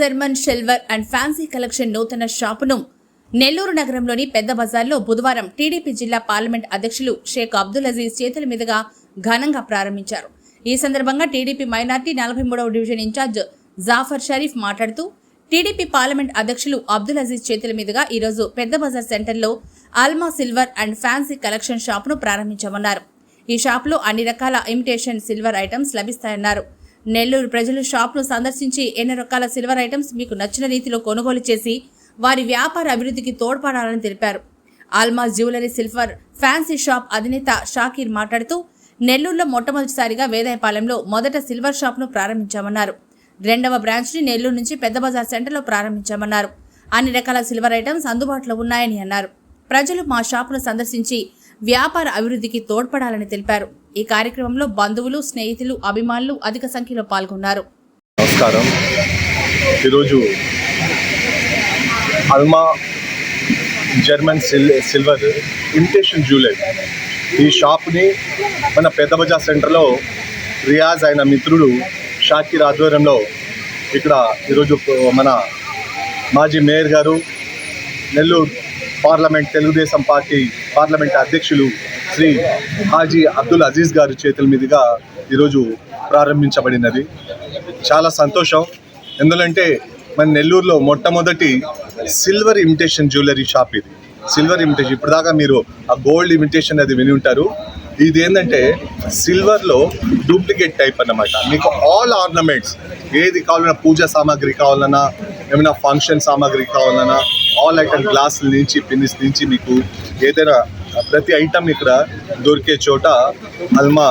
German silver and fancy collection నూతన షాపును నెల్లూరు నగరంలోని పెద్ద బజార్లో బుధవారం టీడీపీ జిల్లా పార్లమెంట్ అధ్యక్షులు షేక్ అబ్దుల్ అజీజ్ చేతుల మీదుగా ఘనంగా ప్రారంభించారు. ఈ సందర్భంగా టీడీపీ మైనార్టీ నలభై మూడవ డివిజన్ ఇన్ఛార్జ్ జాఫర్ షరీఫ్ మాట్లాడుతూ టీడీపీ పార్లమెంట్ అధ్యక్షులు అబ్దుల్ అజీజ్ చేతుల మీదుగా ఈరోజు పెద్ద బజార్ సెంటర్లో Alma silver and fancy collection షాపును ప్రారంభించామన్నారు ఈ షాపులో అన్ని రకాల ఇమిటేషన్ సిల్వర్ ఐటమ్స్ లభిస్తాయన్నారు. నెల్లూరు ప్రజలు షాప్ను సందర్శించి ఎన్ని రకాల సిల్వర్ ఐటమ్స్ మీకు నచ్చిన రీతిలో కొనుగోలు చేసి వారి వ్యాపార అభివృద్ధికి తోడ్పడాలని తెలిపారు. Alma jewellery silver fancy shop అధినేత షాకీర్ మాట్లాడుతూ నెల్లూరులో మొట్టమొదటిసారిగా వేదాయపాలెంలో మొదట సిల్వర్ షాప్ను ప్రారంభించామన్నారు. రెండవ బ్రాంచ్ని నెల్లూరు నుంచి పెద్ద బజార్ సెంటర్లో ప్రారంభించామన్నారు. అన్ని రకాల సిల్వర్ ఐటమ్స్ అందుబాటులో ఉన్నాయని అన్నారు. ప్రజలు మా షాపును సందర్శించి వ్యాపార అభివృద్ధికి తోడ్పడాలని తెలిపారు. ఈ కార్యక్రమంలో బంధువులు స్నేహితులు అభిమానులు అధిక సంఖ్యలో పాల్గొన్నారు. నమస్కారం. ఈరోజు అల్మా జర్మన్ సిల్ సిల్వర్ ఇమిటేషన్ జ్యువెలరీ. ఈ షాప్ని మన పెద్ద బజార్ సెంటర్లో రియాజ్ అయిన మిత్రుడు షాకీర్ ఆధ్వర్యంలో ఇక్కడ ఈరోజు మన మాజీ మేయర్ గారు Nellore parliament Telugu Desam party parliament అధ్యక్షులు శ్రీ హాజీ అబ్దుల్ అజీజ్ గారి చేతుల మీదుగా ఈరోజు ప్రారంభించబడినది. చాలా సంతోషం. ఎందుకంటే మన నెల్లూరులో మొట్టమొదటి సిల్వర్ ఇమిటేషన్ జ్యువెలరీ షాప్ ఇది. Silver imitation. ఇప్పుడు దాకా మీరు ఆ గోల్డ్ ఇమిటేషన్ అది విని ఉంటారు. ఇది ఏంటంటే సిల్వర్లో డూప్లికేట్ టైప్ అన్నమాట. మీకు ఆల్ ఆర్నమెంట్స్ ఏది కావాలన్నా పూజా సామాగ్రి కావాలన్నా ఏమైనా ఫంక్షన్ సామాగ్రి కావాలన్నా ఆల్ ఐటమ్ గ్లాసుల నుంచి పిన్నిస్ నుంచి మీకు ఏదైనా ప్రతి ఐటమ్ ఇక్కడ దొరికే చోట అల్మా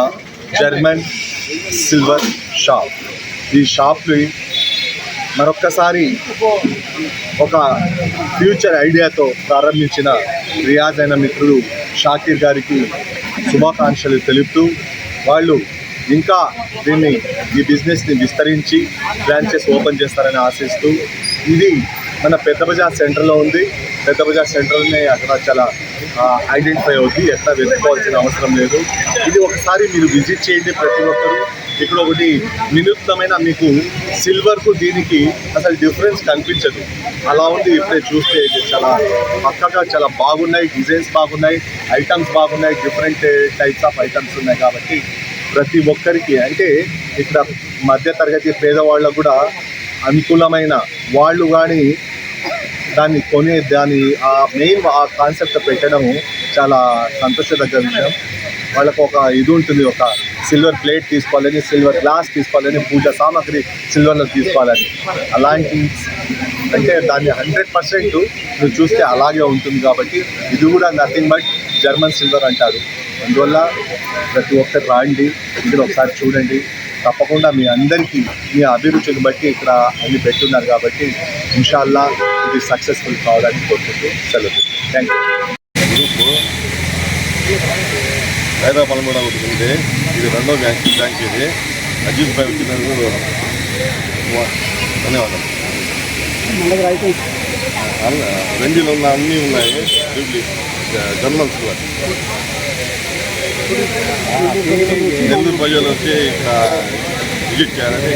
జర్మన్ సిల్వర్ షాప్. ఈ షాప్ని మరొక్కసారి ఒక ఫ్యూచర్ ఐడియాతో ప్రారంభించిన రియాజ్ అయిన మిత్రుడు షాకీర్ గారికి శుభాకాంక్షలు తెలుపుతూ వాళ్ళు ఇంకా దీన్ని ఈ బిజినెస్ని విస్తరించి బ్రాంచెస్ ఓపెన్ చేస్తారని ఆశిస్తూ ఇది మన పెద్ద బజార్ సెంటర్లో ఉంది. పెద్ద బజార్ సెంటర్ని అక్కడ చాలా ఐడెంటిఫై అవుతుంది ఎట్లా వెతుక్కోవాల్సిన అవసరం లేదు. ఇది ఒకసారి మీరు విజిట్ చేయండి ప్రతి ఒక్కరు. ఇక్కడ ఒకటి వినూత్నమైన మీకు సిల్వర్కు దీనికి అసలు డిఫరెన్స్ కనిపించదు. అలా ఉంది ఇప్పుడే చూస్తే చాలా పక్కగా చాలా బాగున్నాయి డిజైన్స్ బాగున్నాయి ఐటమ్స్ బాగున్నాయి డిఫరెంట్ టైప్స్ ఆఫ్ ఐటమ్స్ ఉన్నాయి కాబట్టి ప్రతి ఒక్కరికి అంటే ఇక్కడ మధ్య తరగతి పేదవాళ్ళకు కూడా అనుకూలమైన వాళ్ళు కానీ దాన్ని కొనే దాని ఆ మెయిన్ ఆ కాన్సెప్ట్ పెట్టడం చాలా సంతోషదగ్గ విషయం. వాళ్ళకు ఒక ఇది ఉంటుంది ఒక సిల్వర్ ప్లేట్ తీసుకోవాలని సిల్వర్ గ్లాస్ తీసుకోవాలని పూజ సామాగ్రి సిల్వర్లో తీసుకోవాలని. అలాంటి అంటే దాన్ని హండ్రెడ్ పర్సెంట్ నువ్వు చూస్తే అలాగే ఉంటుంది కాబట్టి ఇది కూడా నథింగ్ బట్ జర్మన్ సిల్వర్ అంటారు. అందువల్ల ప్రతి ఒక్కరు రాండి ఇక్కడ ఒకసారి చూడండి. తప్పకుండా మీ అందరికీ మీ అభిరుచిని బట్టి ఇక్కడ అన్ని పెట్టున్నారు కాబట్టి ఇన్షాల్లా ఇది సక్సెస్ఫుల్ కావడానికి కోరుకుంటూ సెలవు. థ్యాంక్ యూ గ్రూప్ హైదరాబాద్ కూడా ఒకటి ఉంది. ఇది రెండో బ్యాంక్ బ్యాంక్ ఇది. అజీజ్ భాయ్ వచ్చినందుకు ధన్యవాదాలు. అల్ల- ఉన్న అన్నీ ఉన్నాయి. జూబ్లీ కూడా. నెల్లూరు ప్రజలు వచ్చి ఇక్కడ విజిట్ చేయాలని